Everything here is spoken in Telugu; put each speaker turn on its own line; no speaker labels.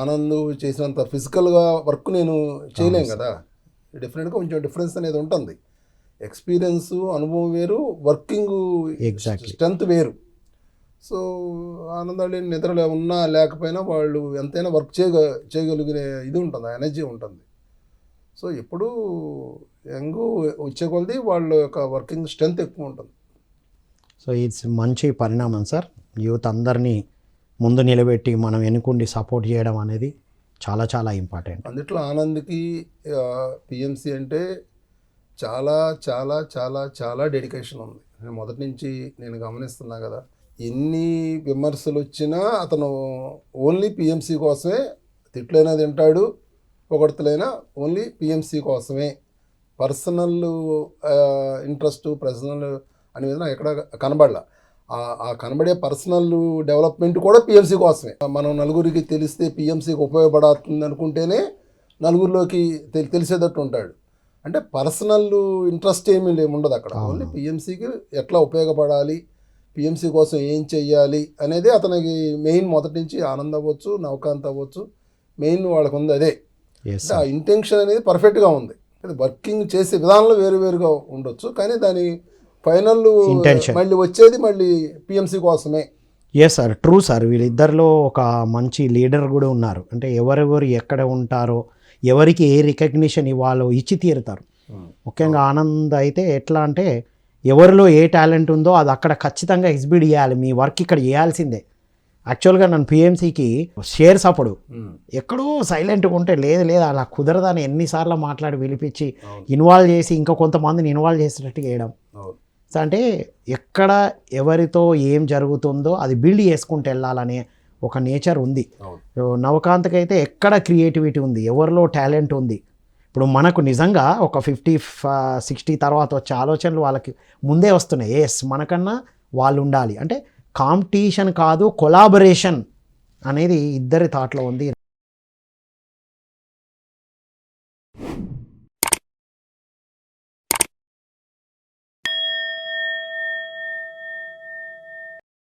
ఆనంద్ చేసినంత ఫిజికల్గా వర్క్ నేను చేయలేం కదా. డెఫినెట్గా కొంచెం డిఫరెన్స్ అనేది ఉంటుంది. ఎక్స్పీరియన్స్ అనుభవం వేరు వర్కింగ్. స్ట్రెంత్ వేరు. సో ఆనందాలు నిద్ర ఉన్నా లేకపోయినా వాళ్ళు ఎంతైనా వర్క్ చేయగ చేయగలిగే ఇది ఉంటుంది ఎనర్జీ ఉంటుంది. సో ఎప్పుడు యంగ్ వచ్చే కొలది వాళ్ళ యొక్క వర్కింగ్ స్ట్రెంత్ ఎక్కువ ఉంటుంది.
సో ఇట్స్ మంచి పరిణామం సార్. యూత్ అందరినీ ముందు నిలబెట్టి మనం వెనుకుండి సపోర్ట్ చేయడం అనేది చాలా చాలా ఇంపార్టెంట్.
అందుట్లో ఆనంద్కి పిఎంసి అంటే చాలా చాలా చాలా చాలా డెడికేషన్ ఉంది. నేను మొదటి నుంచి నేను గమనిస్తున్నా కదా ఎన్ని విమర్శలు వచ్చినా అతను ఓన్లీ పిఎంసి కోసమే తిట్లైనా తింటాడు పొగడతలైనా ఓన్లీ పిఎంసి కోసమే. పర్సనల్ ఇంట్రెస్ట్ పర్సనల్ అనేది నాకు ఎక్కడ కనబడలా. ఆ- కనబడే పర్సనల్ డెవలప్మెంట్ కూడా పిఎంసి కోసమే. మనం నలుగురికి తెలిస్తే పిఎంసికి ఉపయోగపడుతుంది అనుకుంటేనే నలుగురిలోకి తెలిసేటట్టు ఉంటాడు. అంటే పర్సనల్ ఇంట్రెస్ట్ ఏమీ లే ఉండదు అక్కడ. ఓన్లీ పిఎంసికి ఎట్లా ఉపయోగపడాలి పిఎంసి కోసం ఏం చెయ్యాలి అనేది అతనికి మెయిన్ మొదటి నుంచి ఆనంద్ అవ్వచ్చు నవకాంత్ అవ్వచ్చు. మెయిన్ వాళ్ళకు ఉంది అదే. ఆ ఇంటెన్షన్ అనేది పర్ఫెక్ట్గా ఉంది. వర్కింగ్ చేసే విధానంలో వేరు వేరుగా ఉండొచ్చు కానీ దాని ఫైనల్
Intention.
మళ్ళీ వచ్చేది మళ్ళీ పిఎంసి కోసమే.
ఎస్ సార్ ట్రూ సార్ వీళ్ళిద్దరిలో ఒక మంచి లీడర్ కూడా ఉన్నారు. అంటే ఎవరెవరు ఎక్కడ ఉంటారో ఎవరికి ఏ రికగ్నిషన్ ఇవ్వాలో ఇచ్చి తీరుతారు. ముఖ్యంగా ఆనంద్ అయితే ఎట్లా అంటే ఎవరిలో ఏ టాలెంట్ ఉందో అది అక్కడ ఖచ్చితంగా ఎగ్జిబిట్ చేయాలి. మీ వర్క్ ఇక్కడ చేయాల్సిందే. యాక్చువల్గా నన్ను పిఎంసీకి షేర్స్ అప్పుడు ఎక్కడో సైలెంట్గా ఉంటే లేదు లేదు అలా కుదరదని ఎన్నిసార్లు మాట్లాడి పిలిపించి ఇన్వాల్వ్ చేసి ఇంకా కొంతమందిని ఇన్వాల్వ్ చేసేటట్టు చేయడం. సో అంటే ఎక్కడ ఎవరితో ఏం జరుగుతుందో అది బిల్డ్ చేసుకుంటూ వెళ్ళాలనే ఒక నేచర్ ఉంది.
అవును.
సో నవకాంత్కి అయితే ఎక్కడ క్రియేటివిటీ ఉంది? ఎవరిలో టాలెంట్ ఉంది? ఇప్పుడు మనకు నిజంగా ఒక ఫిఫ్టీ సిక్స్టీ తర్వాత వచ్చే ఆలోచనలు వాళ్ళకి ముందే వస్తున్నాయి. ఎస్ మనకన్నా వాళ్ళు ఉండాలి. అంటే కాంపిటీషన్ కాదు కొలాబరేషన్ అనేది ఇద్దరి థాట్లో ఉంది.